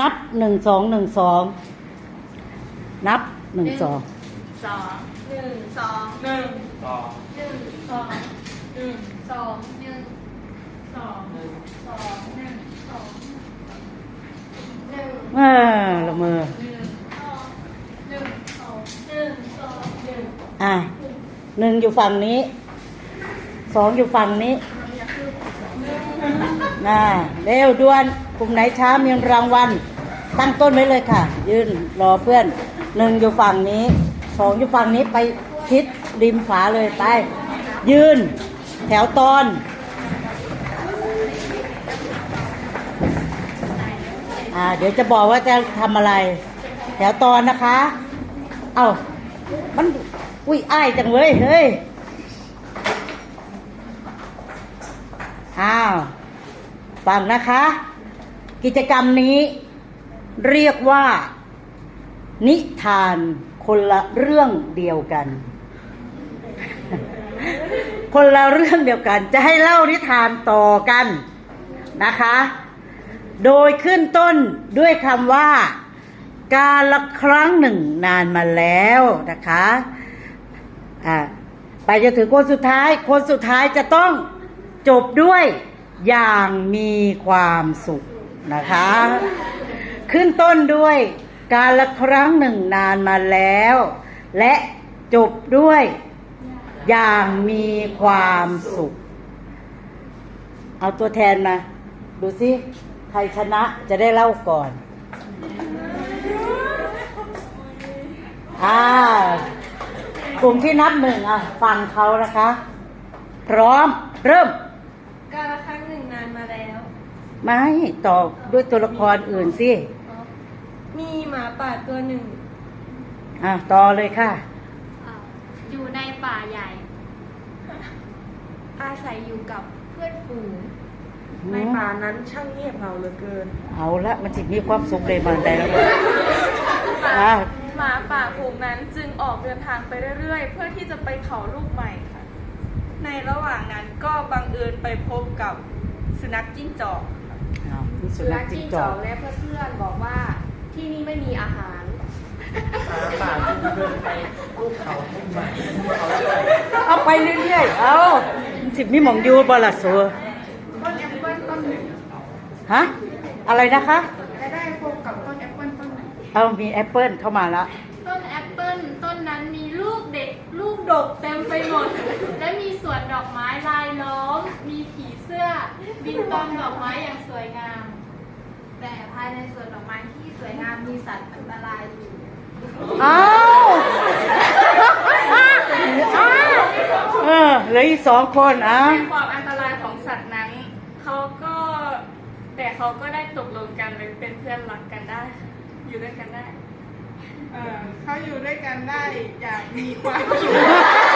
นับหนึ่งสองหนึ่งสองนับหนึ่งสองสองหนึ่งสองหนึ่งต่อหนึ่งสองหนึ่งสองหนึ่งสองหนึ่งสองหนึ่งสองหนึ่งเออละเมอหนึ่งสองหนึ่งสองหนึ่งสองหนึ่งอะหนึ่งอยู่ฝั่งนี้สองอยู่ฝั่งนี้ น่าเร็วด่วนกลุ่มไหนช้ามีรางวัล ตั้งต้นไว้เลยค่ะ ยืนรอเพื่อนหนึ่งอยู่ฝั่งนี้สองอยู่ฝั่งนี้ไปทิศริมขวาเลยไป ยืน แถวตอนอ่าเดี๋ยวจะบอกว่าจะทำอะไร แถวตอนนะคะ เอามันอุ้ยอ้ายจังเว้ยเฮ้ย อ้าว ฟังนะคะ กิจกรรมนี้เรียกว่า นิทานคนละเรื่องเดียวกัน คนละเรื่องเดียวกัน จะให้เล่านิทานต่อกันนะคะ โดยขึ้นต้นด้วยคำว่า การละครั้งหนึ่งนานมาแล้วนะคะอ่าไปจนถึงคนสุดท้าย คนสุดท้ายจะต้องจบด้วย อย่างมีความสุขนะคะ ขึ้นต้นด้วยการละครั้งหนึ่งนานมาแล้ว และจบด้วยอย่างมีความสุข เอาตัวแทนมา ดูสิใครชนะจะได้เล่าก่อนอ่ากลุ่มที่นับหนึ่งอะ ฟังเขานะคะ พร้อมเริ่ม การละครั้งหนึ่งนานมาแล้ว ไม่ตอบด้วยตัวละครอื่นสิมีหมาป่าตัวหนึ่ง อะต่อเลยค่ะ อยู่ในป่าใหญ่ อาศัยอยู่กับเพื่อนฝูง ในป่านั้นช่างเงียบเหงาเหลือเกิน เอาละมันจะมีความสุขเลยมันได้แล้วอะหมาป่าฝูงนั้นจึงออกเดินทางไปเรื่อยๆ เพื่อที่จะไปเขาลูกใหม่ค่ะ ในระหว่างนั้นก็บังเอิญไปพบกับสุนัขจิ้งจอกค่ะเอานี่สุสุนันัขขจิ้จิ้งงจจออกกและเพื่อนๆบอกว่าที่นี่ไม่มีอาหารหมาป่าจึงเดินไปลูกเขาลูกใหม่เขาเรื่อยเอาไปเรื่อยๆ เอาสิบมีหมองอยูบลาสัวต้นแอปเปิ้ลต้นหนึ่งฮะ อะไรนะคะและได้พบกับต้นแอปเปิ้ลต้นหนึ่งเอามีแอปเปิลเข้ามาละต้นแอปเปิลต้นนั้นมีลูกเด็ก ลูก ดกเต็มไปหมด และมีสวนดอกไม้ลายล้อม มีผีเสื้อ บินตอมดอกไม้อย่างสวยงาม แต่ภายในสวนดอกไม้ที่สวยงามมีสัตว์อันตรายอยู่อ้าวอ้าวเออเหลืออีกสองคนอะในความอันตรายของสัตว์นั้นเขาก็แต่เขาก็ได้ตกลงกันเป็นเพื่อนรักกันได้ค่ะอยู่ด้วยกันได้ เออเขาอยู่ด้วยกันได้อย่างมีความสุข